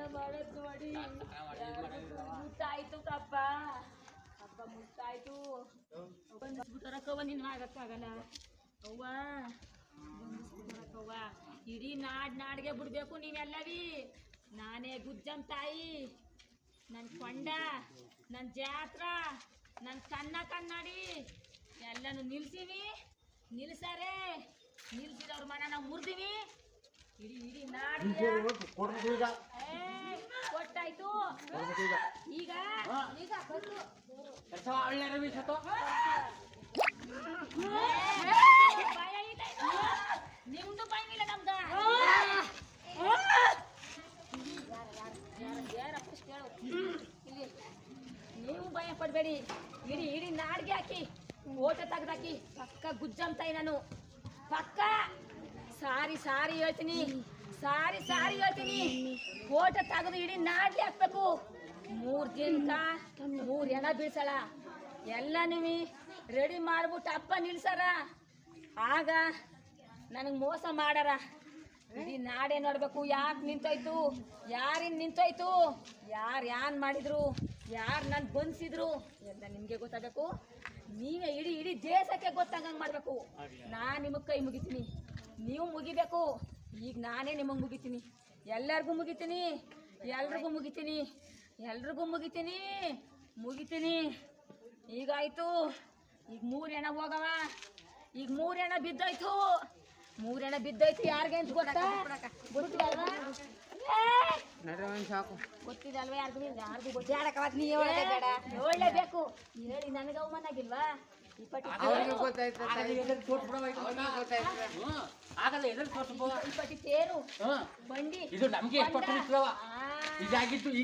ಸ್ನಾನ ಮಾಡೋದ್ ನೋಡಿ. ಮುಟ್ಟಾಯ್ತು ಕಪ್ಪ ಹಬ್ಬ ಮುಟ್ಟಾಯ್ತು ಬಂದಿಸ್ಬಿಟ್ಟಾರಕ್ಕವ್ವ ನಿನ್ನ ಆಗಕ್ಕಾಗಲ್ಲ ಅವ್ವ ಬಂದಿಸ್ಬಿಟ್ಟಾರಕ್ಕವ್ವ. ಇಡೀ ನಾಡ್ ನಾಡ್ಗೆ ಬಿಡ್ಬೇಕು ನೀವೆಲ್ಲವಿ ನಾನೇ ಗುಜ್ಜನ್ ತಾಯಿ. ನನ್ನ ಕೊಂಡ ನನ್ನ ಜಾತ್ರ ನನ್ನ ಕನ್ನ ಕನ್ನಡಿ. ಎಲ್ಲನೂ ನಿಲ್ಸಿವಿ. ನಿಲ್ಸಾರೆ. ನಿಲ್ಸಿದವ್ರ ಮನ ನಾವು ಮುರಿದೀವಿ. ಇಡೀ ಇಡೀ ನಾಡಿಗೆ ಈಗ ಈಗ ಈಗ ಬಂದು ಕೆಲಸ ಒಳ್ಳೆ ರವಿ ಸತ್ತು ಭಯ ಇಲ್ಲ ಇದು. ನಿಮ್ದು ಭಯ ಇಲ್ಲ ನಮ್ದ ಯಾರಪ್ಪ ಇಷ್ಟ್ ಕೇಳು. ಇಲ್ಲಿ. ನೀವು ಭಯ ಪಡ್ಬೇಡಿ ಇಡೀ ಇಡೀ ನಾಡ್ಗೆ ಹಾಕಿ ಓಟ ತೆಗ್ದಾಕಿ ಪಕ್ಕ ಗುಜ್ಜಂತಾಯಿ ನಾನು ಪಕ್ಕ ಸಾರಿ ಸಾರಿ ಹೇಳ್ತೀನಿ ಸಾರಿ ಸಾರಿ ಹೇಳ್ತೀನಿ. ಕೋಟ ತೆಗೆದು ಇಡೀ ನಾಡ್ಗೆ ಹಾಕ್ಬೇಕು. ಮೂರ್ ದಿನಕ್ಕ ಮೂರ್ ಎಲ್ಲ ಬೀಳ್ಸಳ ಎಲ್ಲ ನೀವು ರೆಡಿ ಮಾಡ್ಬಿಟ್ಟು ಅಪ್ಪ ನಿಲ್ಸಾರ? ಆಗ ನನಗೆ ಮೋಸ ಮಾಡಾರ. ಇಡೀ ನಾಡೇ ನೋಡ್ಬೇಕು ಯಾಕೆ ನಿಂತೋಯ್ತು? ಯಾರಿನ್ ನಿಂತೋಯ್ತು? ಯಾರು ಯಾನ್ ಮಾಡಿದ್ರು? ಯಾರು ನನ್ನ ಬಂಧಿಸಿದ್ರು ಎಲ್ಲ ನಿಮಗೆ ಗೊತ್ತಾಗಬೇಕು. ನೀವೇ ಇಡೀ ಇಡೀ ದೇಶಕ್ಕೆ ಗೊತ್ತಾಗಂಗೆ ಮಾಡಬೇಕು. ನಾನು ನಿಮಗೆ ಕೈ ಮುಗಿತೀನಿ. ನೀವು ಮುಗಿಬೇಕು. ಈಗ ನಾನೇ ನಿಮಗೆ ಮುಗಿತೀನಿ. ಎಲ್ಲರಿಗೂ ಮುಗಿತೀನಿ. ಎಲ್ರಿಗೂ ಮುಗಿತೀನಿ. ಎಲ್ರಿಗೂ ಮುಗಿತೀನಿ. ಮುಗಿತೀನಿ. ಈಗಾಯ್ತು ಈಗ ಮೂರು ಹೆಣ ಹೋಗವ. ಈಗ ಮೂರು ಹೆಣ ಬಿದ್ದೋಯ್ತು. ಮೂರು ಹೆಣ ಬಿದ್ದೋಯ್ತು ಯಾರಿಗೆ ಅಂತ ಗೊತ್ತಾ? ಗೊತ್ತಿದಲ್ವಾ? ಸಾಕು. ಗೊತ್ತಿದೆ ಅಲ್ವಾ ಯಾರಿಗೂ? ಯಾರಿಗೂ ಗೊತ್ತಿಲ್ಲ. ಹೇಳಲೇಬೇಕು ಹೇಳಿ ನನಗೆ ಅವಮಾನ ಆಗಿಲ್ವಾ? ಇಪ್ಪತ್ತು ಗೊತ್ತಾಯ್ತು ಆಗಲ್ಲ ಎದುರು ಈ ಪಟ್ಟಿ ತೇರು. ಹ್ಞೂ ಬಂಡಿ. ಇದು ನಮ್ಗೆ ಎಷ್ಟು ಪಟ್ಟು ಇದಾಗಿತ್ತು